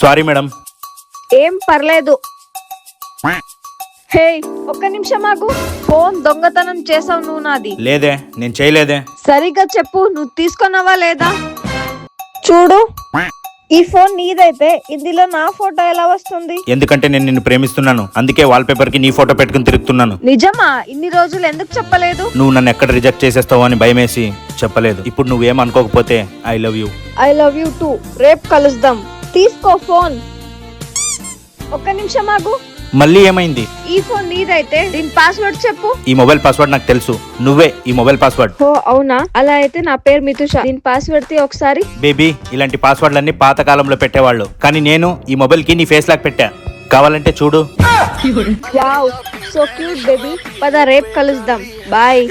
Sorry madam ఏం పర్లేదు. హే ఒక్క నిమిషం ఆగు. ఫోన్ దొంగతనం చేసావు నువ్వు నాది. లేదే నేను చేయలేదే. సరిగ్గా చెప్పు నువ్వు తీసుకున్నావా లేదా? చూడు ఈ ఫోన్ నీదైతే ఇందులో నా ఫోటో ఎలా వస్తుంది? ఎందుకంటే నేను నిన్ను ప్రేమిస్తున్నాను. అందుకే వాల్ పేపర్కి నీ ఫోటో పెట్టుకుని తిరుగుతున్నాను. నిజమా? ఇన్ని రోజులు ఎందుకు చెప్పలేదు? నువ్వు నన్ను ఎక్కడ రిజెక్ట్ చేసేస్తావో అని భయమేసి చెప్పలేదు. ఇప్పుడు నువ్వేం అనుకోకపోతే I love you I love you too రేపు కలుద్దాం. తీసుకో ఫోన్. ఒక్క నిమిషం ఆగు. మళ్ళీ ఏమైంది? ఈ ఫోన్ నీదైతే దీని పాస్వర్డ్ చెప్పు. ఈ మొబైల్ పాస్వర్డ్ నాకు తెలుసు. నువ్వే ఈ మొబైల్ పాస్వర్డ్ ఓ అవునా? అలా అయితే నా పేరు మితుష. దీని పాస్వర్డ్ తీ ఒకసారి. బేబీ ఇలాంటి పాస్వర్డ్లన్నీ పాత కాలంలో పెట్టేవాళ్ళు. కానీ నేను ఈ మొబైల్కి నీ ఫేస్ లాక్ పెట్టా. కావాలంటే చూడు. So cute baby. పద రేపు కలుద్దాం. బాయ్.